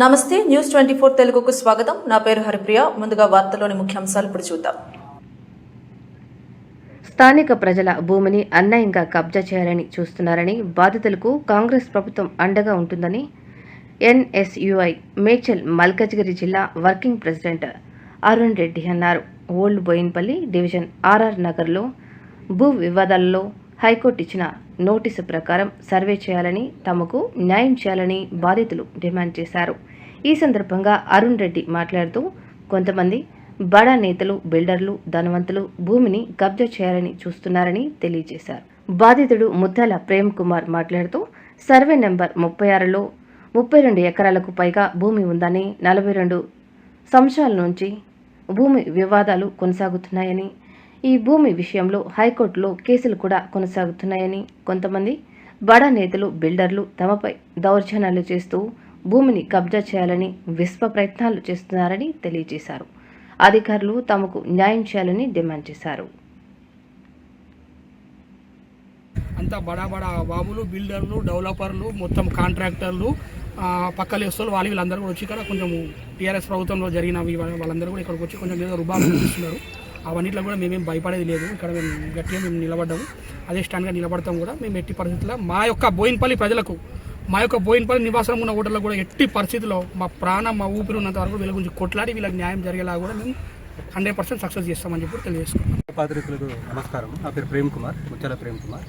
నమస్తే news twenty four తెలుగుకు స్వాగతం. నా పేరు హరిప్రియ. ముందుగా వార్తలోని ముఖ్యాంశాలు ఇప్పుడు చూద్దాం. స్థానిక ప్రజల భూమిని అన్యాయంగా కబ్జా చేయాలని చూస్తున్నారని బాధితులకు కాంగ్రెస్ ప్రభుత్వం అండగా ఉంటుందని ఎన్ఎస్యుఐ మేడ్చల్ మల్కజ్గిరి జిల్లా వర్కింగ్ ప్రెసిడెంట్ అరుణ్ రెడ్డి అన్నారు. ఓల్డ్ బోయిన్పల్లి డివిజన్ ఆర్ఆర్ నగర్లో భూ వివాదాల్లో హైకోర్టు ఇచ్చిన నోటీసు ప్రకారం సర్వే చేయాలని తమకు న్యాయం చేయాలని బాధితులు డిమాండ్ చేశారు. ఈ సందర్భంగా అరుణ్ రెడ్డి మాట్లాడుతూ కొంతమంది బడా నేతలు బిల్డర్లు ధనవంతులు భూమిని కబ్జా చేయాలని చూస్తున్నారని తెలియజేశారు. బాధితుడు ముద్దల ప్రేమ్ కుమార్ మాట్లాడుతూ సర్వే నెంబర్ ముప్పై ఆరులో ముప్పై రెండు ఎకరాలకు పైగా భూమి ఉందని నలభై రెండు సంవత్సరాల నుంచి భూమి వివాదాలు కొనసాగుతున్నాయని ఈ భూమి విషయంలో హైకోర్టులో కేసులు కూడా కొనసాగుతున్నాయని కొంతమంది బడా నేతలు బిల్డర్లు తమపై దౌర్జన్యాలు చేస్తూ భూమిని కబ్జా చేయాలని విశ్వ ప్రయత్నాలు చేస్తున్నారని తెలియజేశారు. అధికారులు తమకు న్యాయం చేయాలని డిమాండ్ చేశారు. అంతా బడా బడా బాబులు బిల్డర్లు డెవలపర్లు మొత్తం కాంట్రాక్టర్లు పక్కలు వేస్తారు వాళ్ళు వీళ్ళందరూ కూడా వచ్చి ఇక్కడ కొంచెం టీఆర్ఎస్ ప్రభుత్వంలో జరిగిన వాళ్ళందరూ కూడా ఇక్కడికి వచ్చి కొంచెం ఏదో రుబాబు చూస్తున్నారు. అవన్నిట్లో కూడా మేమేం భయపడేది లేదు. ఇక్కడ మేము గట్టిగా మేము నిలబడ్డాము. అదే స్టాండ్గా నిలబడతాం కూడా. మేము ఎట్టి పరిస్థితుల్లో మా యొక్క బోయిన్పల్లి ప్రజలకు మా యొక్క బోయిన్పల్లి నివాసం ఉన్న ఓటర్లు కూడా ఎట్టి పరిస్థితుల్లో మా ప్రాణం మా ఊపిరి ఉన్నంత వరకు వీళ్ళ గురించి కొట్లాడి వీళ్ళకి న్యాయం జరిగేలా కూడా మేము హండ్రెడ్ పర్సెంట్ సక్సెస్ చేస్తామని చెప్పి తెలియజేసుకున్నాం. పాత్రికులకు నమస్కారం. నా పేరు ప్రేమ్ కుమార్ ముత్యాల ప్రేమ్ కుమార్.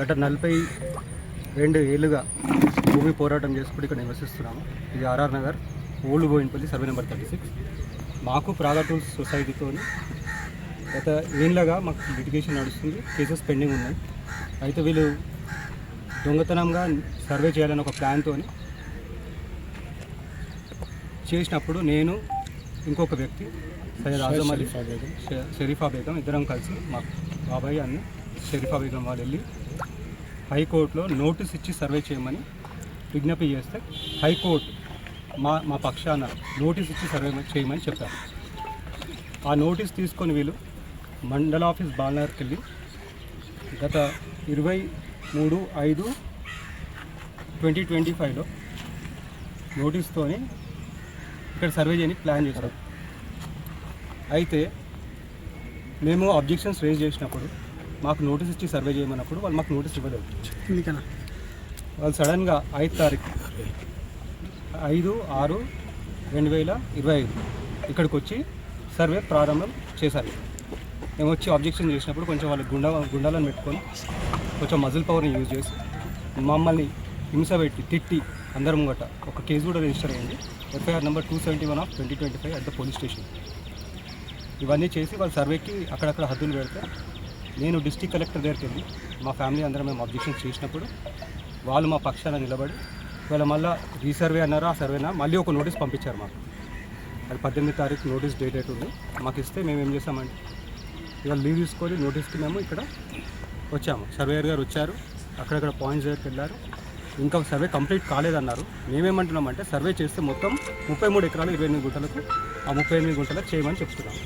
గత నలభై రెండు ఏళ్ళుగా భూమి పోరాటం చేసుకుంటూ ఇక్కడ నివసిస్తున్నాము. ఇది RR Nagar old Boinpally survey number thirty six. మాకు ప్రాగా టూల్స్ సొసైటీతో గత ఏళ్ళగా మాకు లిటిగేషన్ నడుస్తుంది. కేసెస్ పెండింగ్ ఉన్నాయి. అయితే వీళ్ళు దొంగతనంగా సర్వే చేయాలని ఒక ప్లాన్తో చేసినప్పుడు నేను ఇంకొక వ్యక్తి సయ్యద్ ఆజం అలీ షరీఫా బేగం. ఇద్దరం కలిసి మా బాబాయ్ అన్న షరీఫా బేగం వాళ్ళు వెళ్ళి హైకోర్టులో నోటీస్ ఇచ్చి సర్వే చేయమని విజ్ఞప్తి చేస్తే హైకోర్టు మా మా పక్షాన నోటీస్ ఇచ్చి సర్వే చేయమని చెప్పారు. ఆ నోటీస్ తీసుకొని వీళ్ళు మండల ఆఫీస్ బాలనగర్కి వెళ్ళి గత ఇరవై మూడు ఐదు ట్వంటీ ట్వంటీ ఫైవ్లో నోటీస్తోని ఇక్కడ సర్వే చేయని ప్లాన్ చేశారు. అయితే మేము అబ్జెక్షన్స్ రేజ్ చేసినప్పుడు మాకు నోటీస్ ఇచ్చి సర్వే చేయమన్నప్పుడు వాళ్ళు మాకు నోటీస్ ఇవ్వలేదు. ఎందుకన్నా వాళ్ళు సడన్గా ఐదు తారీఖు ఐదు ఆరు రెండు వేల ఇరవై ఐదు ఇక్కడికి వచ్చి సర్వే ప్రారంభం చేశారు. మేము వచ్చి అబ్జెక్షన్ చేసినప్పుడు కొంచెం వాళ్ళు గుండా గుండాలను పెట్టుకొని కొంచెం మజిల్ పవర్ని యూజ్ చేసి మమ్మల్ని హింస పెట్టి తిట్టి అందరం ముంగట ఒక కేసు కూడా రిజిస్టర్ అయ్యింది. FIR number two seventy one of twenty twenty five at the police station ఇవన్నీ చేసి వాళ్ళ సర్వేకి అక్కడక్కడ హద్దులు పెడితే నేను డిస్టిక్ కలెక్టర్ దగ్గరికి వెళ్ళి మా ఫ్యామిలీ అందరం మేము అబ్జెక్షన్ చేసినప్పుడు వాళ్ళు మా పక్షాన నిలబడి ఇవాళ మళ్ళీ రీసర్వే అన్నారా ఆ సర్వేనా మళ్ళీ ఒక నోటీస్ పంపించారు మాకు. అది పద్దెనిమిది తారీఖు నోటీస్ డేట్ డేట్ ఉంది. మాకు ఇస్తే మేము ఏం చేస్తామంటే ఇవాళ లీవ్ తీసుకొని నోటీస్కి మేము ఇక్కడ వచ్చాము. సర్వేయర్ గారు వచ్చారు. అక్కడక్కడ పాయింట్స్ దగ్గరికి వెళ్ళారు. ఇంకా సర్వే కంప్లీట్ కాలేదన్నారు. మేమేమంటున్నామంటే సర్వే చేస్తే మొత్తం ముప్పై మూడు ఎకరాలు ఇరవై ఎనిమిది గుంటలకు ఆ ముప్పై ఎనిమిది గుంటలకు చేయమని చెప్తున్నాం.